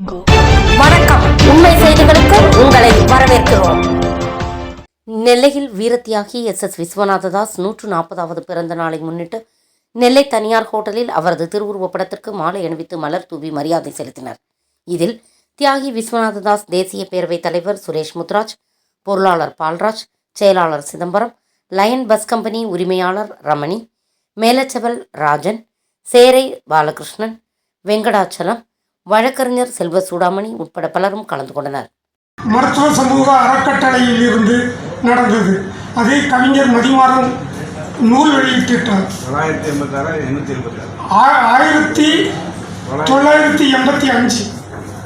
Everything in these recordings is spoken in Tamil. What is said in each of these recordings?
வணக்கம். உண்மை செய்திகளுக்கு உங்களை வரவேற்கிறோம். நெல்லையில் வீரத்தியாகி எஸ் எஸ் விஸ்வநாததாஸ் நூற்று நாற்பதாவது பிறந்த நாளை முன்னிட்டு நெல்லை தனியார் ஹோட்டலில் அவரது திருவுருவப் படத்திற்கு மாலை அணிவித்து மலர் தூவி மரியாதை செலுத்தினர். இதில் தியாகி விஸ்வநாததாஸ் தேசிய பேரவைத் தலைவர் சுரேஷ் முத்ராஜ் பொருளாளர் பால்ராஜ் செயலாளர் சிதம்பரம் லயன் பஸ் கம்பெனி உரிமையாளர் ரமணி மேலச்செவல் ராஜன் சேரை பாலகிருஷ்ணன் வெங்கடாச்சலம் வழக்கறிஞர் செல்வ சூடாமணி உட்பட பலரும் கலந்து கொண்டனர். மருத்துவ சமூக அறக்கட்டளையில் இருந்து நடந்தது. அதை கவிஞர் மதிமாறன் நூல் வெளியிட்டிட்டார் தொள்ளாயிரத்தி எண்பத்தாறு எண்ணூற்றி எண்பத்தாறு. ஆ- ஆயிரத்தி தொள்ளாயிரத்தி எண்பத்தி அஞ்சு.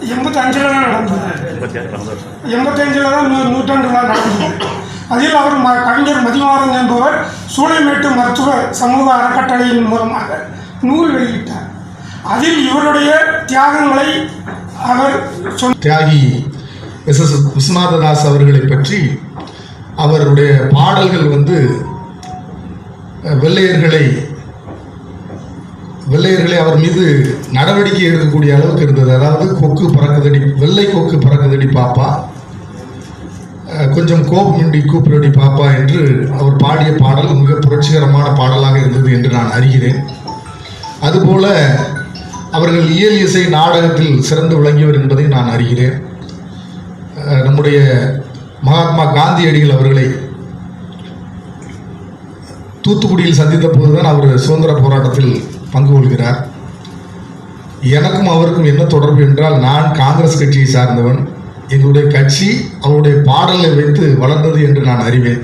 எண்பத்தி அஞ்சில் தான் நடந்தது. எண்பத்தஞ்சில் தான் நூ நூற்றாண்டில் நடந்தது. அதில் அவர் ம கவிஞர் மதிமாறன் என்பவர் சூளைமேட்டு மருத்துவ சமூக அறக்கட்டளையின் மூலமாக நூல் வெளியிட்டார். அதில் இவருடைய தியாகங்களை அவர் சொல் தியாகி எஸ் எஸ் விஸ்வநாததாஸ் அவர்களை பற்றி அவருடைய பாடல்கள் வந்து வெள்ளையர்களை வெள்ளையர்களை அவர் மீது நடவடிக்கை எடுக்கக்கூடிய அளவுக்கு இருந்தது. அதாவது கொக்கு பறக்குதடி வெள்ளை கொக்கு பறக்குதடி பாப்பா கொஞ்சம் கோபமின்றி கூப்பிடடி பாப்பா என்று அவர் பாடிய பாடல் மிக புரட்சிகரமான பாடலாக இருந்தது என்று நான் அறிகிறேன். அதுபோல அவர்கள் இயல் இசை நாடகத்தில் சிறந்து விளங்கியவர் என்பதை நான் அறிகிறேன். நம்முடைய மகாத்மா காந்தியடிகள் அவர்களை தூத்துக்குடியில் சந்தித்த போதுதான் அவர் சுதந்திர போராட்டத்தில் பங்கு கொள்கிறார். எனக்கும் அவருக்கும் என்ன தொடர்பு என்றால் நான் காங்கிரஸ் கட்சியை சார்ந்தவன். எங்களுடைய கட்சி அவருடைய பாடலை வைத்து வளர்ந்தது என்று நான் அறிவேன்.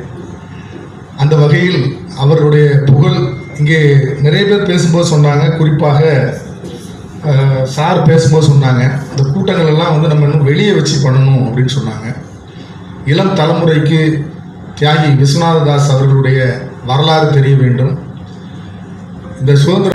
அந்த வகையில் அவருடைய புகழ் இங்கே நிறைய பேர் பேசும்போது சொன்னாங்க. குறிப்பாக சார் பேசும்போது சொன்னாங்க இந்த கூட்டங்கள் எல்லாம் வந்து நம்ம இன்னும் வெளியே வச்சு பண்ணணும் அப்படின்னு சொன்னாங்க. இளம் தலைமுறைக்கு தியாகி விஸ்வநாததாஸ் அவர்களுடைய வரலாறு தெரிய வேண்டும். இந்த சுதந்திர